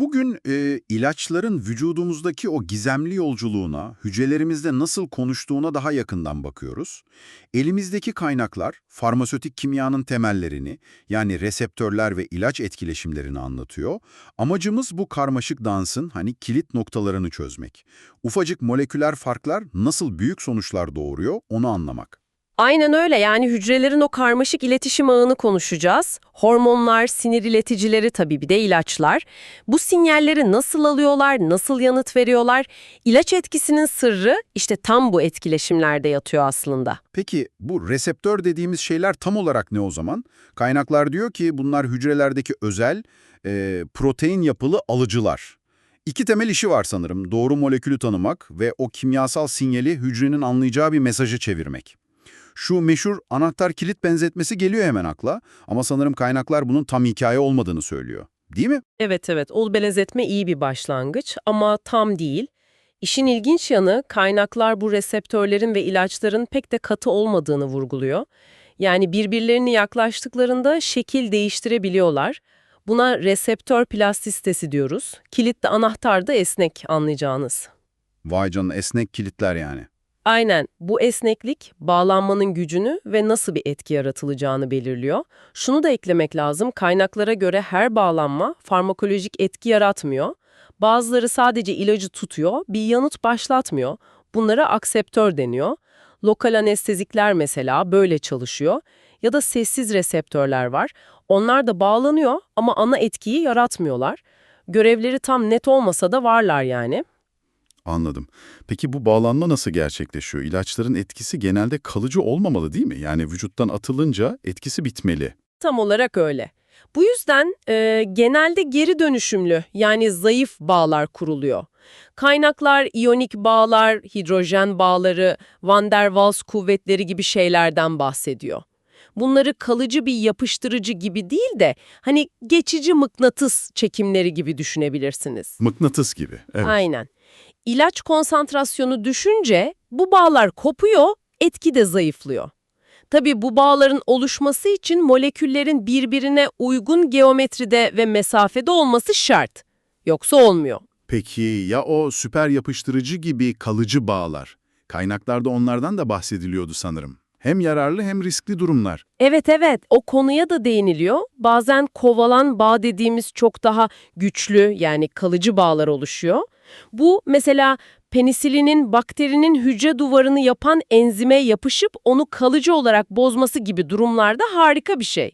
Bugün e, ilaçların vücudumuzdaki o gizemli yolculuğuna, hücrelerimizde nasıl konuştuğuna daha yakından bakıyoruz. Elimizdeki kaynaklar, farmasötik kimyanın temellerini, yani reseptörler ve ilaç etkileşimlerini anlatıyor. Amacımız bu karmaşık dansın hani kilit noktalarını çözmek. Ufacık moleküler farklar nasıl büyük sonuçlar doğuruyor onu anlamak. Aynen öyle yani hücrelerin o karmaşık iletişim ağını konuşacağız. Hormonlar, sinir ileticileri tabii bir de ilaçlar. Bu sinyalleri nasıl alıyorlar, nasıl yanıt veriyorlar? İlaç etkisinin sırrı işte tam bu etkileşimlerde yatıyor aslında. Peki bu reseptör dediğimiz şeyler tam olarak ne o zaman? Kaynaklar diyor ki bunlar hücrelerdeki özel e, protein yapılı alıcılar. İki temel işi var sanırım. Doğru molekülü tanımak ve o kimyasal sinyali hücrenin anlayacağı bir mesajı çevirmek. Şu meşhur anahtar kilit benzetmesi geliyor hemen akla ama sanırım kaynaklar bunun tam hikaye olmadığını söylüyor. Değil mi? Evet evet, ol benzetme iyi bir başlangıç ama tam değil. İşin ilginç yanı kaynaklar bu reseptörlerin ve ilaçların pek de katı olmadığını vurguluyor. Yani birbirlerine yaklaştıklarında şekil değiştirebiliyorlar. Buna reseptör plastisitesi diyoruz. Kilit de anahtar da esnek anlayacağınız. Vay canına esnek kilitler yani. Aynen bu esneklik bağlanmanın gücünü ve nasıl bir etki yaratılacağını belirliyor. Şunu da eklemek lazım kaynaklara göre her bağlanma farmakolojik etki yaratmıyor. Bazıları sadece ilacı tutuyor, bir yanıt başlatmıyor. Bunlara akseptör deniyor. Lokal anestezikler mesela böyle çalışıyor. Ya da sessiz reseptörler var. Onlar da bağlanıyor ama ana etkiyi yaratmıyorlar. Görevleri tam net olmasa da varlar yani. Anladım. Peki bu bağlanma nasıl gerçekleşiyor? İlaçların etkisi genelde kalıcı olmamalı değil mi? Yani vücuttan atılınca etkisi bitmeli. Tam olarak öyle. Bu yüzden e, genelde geri dönüşümlü yani zayıf bağlar kuruluyor. Kaynaklar iyonik bağlar, hidrojen bağları, Van der Waals kuvvetleri gibi şeylerden bahsediyor. Bunları kalıcı bir yapıştırıcı gibi değil de hani geçici mıknatıs çekimleri gibi düşünebilirsiniz. Mıknatıs gibi. Evet. Aynen. İlaç konsantrasyonu düşünce bu bağlar kopuyor, etki de zayıflıyor. Tabii bu bağların oluşması için moleküllerin birbirine uygun geometride ve mesafede olması şart. Yoksa olmuyor. Peki ya o süper yapıştırıcı gibi kalıcı bağlar? Kaynaklarda onlardan da bahsediliyordu sanırım. Hem yararlı hem riskli durumlar. Evet evet o konuya da değiniliyor. Bazen kovalan bağ dediğimiz çok daha güçlü yani kalıcı bağlar oluşuyor. Bu mesela penisilinin bakterinin hücre duvarını yapan enzime yapışıp onu kalıcı olarak bozması gibi durumlarda harika bir şey.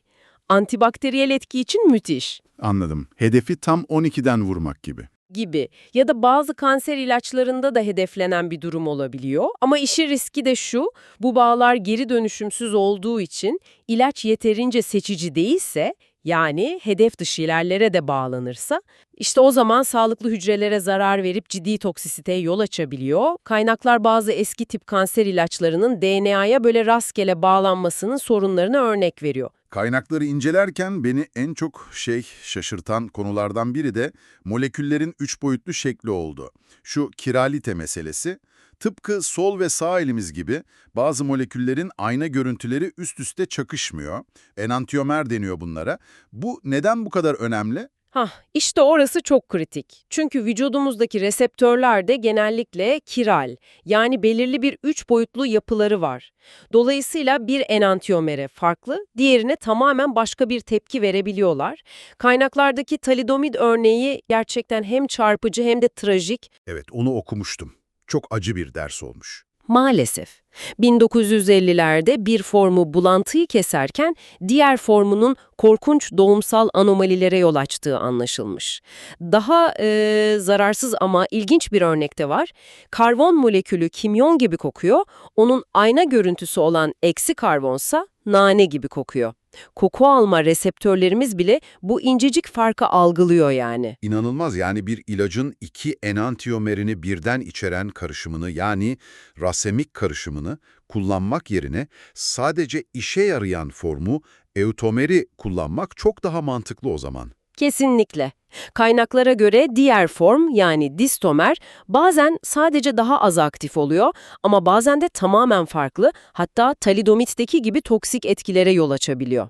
Antibakteriyel etki için müthiş Anladım. Hedefi tam 12'den vurmak gibi. gibi ya da bazı kanser ilaçlarında da hedeflenen bir durum olabiliyor. Ama işin riski de şu, bu bağlar geri dönüşümsüz olduğu için ilaç yeterince seçici değilse yani hedef dışı yerlere de bağlanırsa işte o zaman sağlıklı hücrelere zarar verip ciddi toksisiteye yol açabiliyor. Kaynaklar bazı eski tip kanser ilaçlarının DNA'ya böyle rastgele bağlanmasının sorunlarına örnek veriyor. Kaynakları incelerken beni en çok şey şaşırtan konulardan biri de moleküllerin üç boyutlu şekli oldu. Şu kiralite meselesi. Tıpkı sol ve sağ elimiz gibi bazı moleküllerin ayna görüntüleri üst üste çakışmıyor. Enantiyomer deniyor bunlara. Bu neden bu kadar önemli? Hah, işte orası çok kritik. Çünkü vücudumuzdaki reseptörler de genellikle kiral, yani belirli bir üç boyutlu yapıları var. Dolayısıyla bir enantiyomere farklı, diğerine tamamen başka bir tepki verebiliyorlar. Kaynaklardaki talidomid örneği gerçekten hem çarpıcı hem de trajik. Evet, onu okumuştum. Çok acı bir ders olmuş. Maalesef. 1950'lerde bir formu bulantıyı keserken diğer formunun korkunç doğumsal anomalilere yol açtığı anlaşılmış. Daha e, zararsız ama ilginç bir örnek de var. Karbon molekülü kimyon gibi kokuyor, onun ayna görüntüsü olan eksi karbonsa nane gibi kokuyor. Koku alma reseptörlerimiz bile bu incecik farkı algılıyor yani. İnanılmaz yani bir ilacın iki enantiyomerini birden içeren karışımını yani rasemik karışımını kullanmak yerine sadece işe yarayan formu eutomeri kullanmak çok daha mantıklı o zaman. Kesinlikle. Kaynaklara göre diğer form yani distomer bazen sadece daha az aktif oluyor ama bazen de tamamen farklı hatta talidomitteki gibi toksik etkilere yol açabiliyor.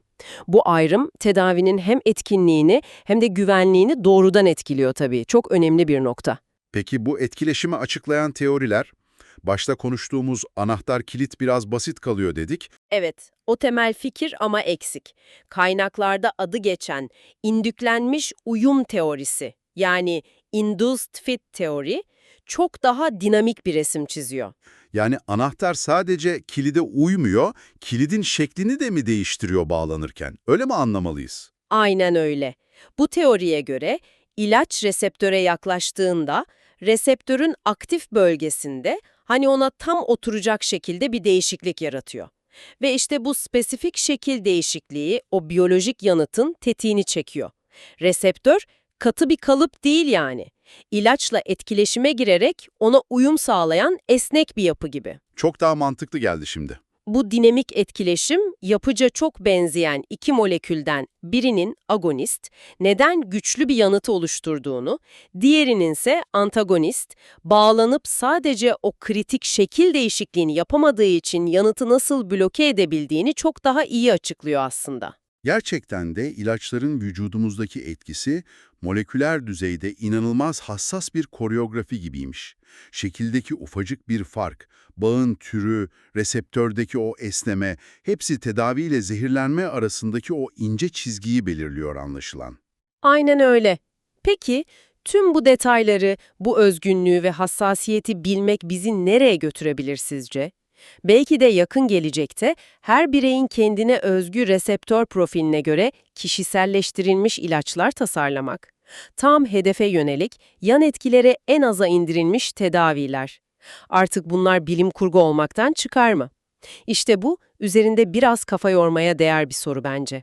Bu ayrım tedavinin hem etkinliğini hem de güvenliğini doğrudan etkiliyor tabii. Çok önemli bir nokta. Peki bu etkileşimi açıklayan teoriler, başta konuştuğumuz anahtar kilit biraz basit kalıyor dedik. Evet, o temel fikir ama eksik. Kaynaklarda adı geçen indüklenmiş uyum teorisi yani induced fit teori çok daha dinamik bir resim çiziyor. Yani anahtar sadece kilide uymuyor, kilidin şeklini de mi değiştiriyor bağlanırken? Öyle mi anlamalıyız? Aynen öyle. Bu teoriye göre ilaç reseptöre yaklaştığında reseptörün aktif bölgesinde hani ona tam oturacak şekilde bir değişiklik yaratıyor. Ve işte bu spesifik şekil değişikliği o biyolojik yanıtın tetiğini çekiyor. Reseptör katı bir kalıp değil yani. İlaçla etkileşime girerek ona uyum sağlayan esnek bir yapı gibi. Çok daha mantıklı geldi şimdi. Bu dinamik etkileşim yapıca çok benzeyen iki molekülden birinin agonist, neden güçlü bir yanıtı oluşturduğunu, diğerinin ise antagonist, bağlanıp sadece o kritik şekil değişikliğini yapamadığı için yanıtı nasıl bloke edebildiğini çok daha iyi açıklıyor aslında. Gerçekten de ilaçların vücudumuzdaki etkisi moleküler düzeyde inanılmaz hassas bir koreografi gibiymiş. Şekildeki ufacık bir fark, bağın türü, reseptördeki o esneme, hepsi tedaviyle zehirlenme arasındaki o ince çizgiyi belirliyor anlaşılan. Aynen öyle. Peki, tüm bu detayları, bu özgünlüğü ve hassasiyeti bilmek bizi nereye götürebilir sizce? Belki de yakın gelecekte her bireyin kendine özgü reseptör profiline göre kişiselleştirilmiş ilaçlar tasarlamak. Tam hedefe yönelik, yan etkilere en aza indirilmiş tedaviler. Artık bunlar bilim kurgu olmaktan çıkar mı? İşte bu, üzerinde biraz kafa yormaya değer bir soru bence.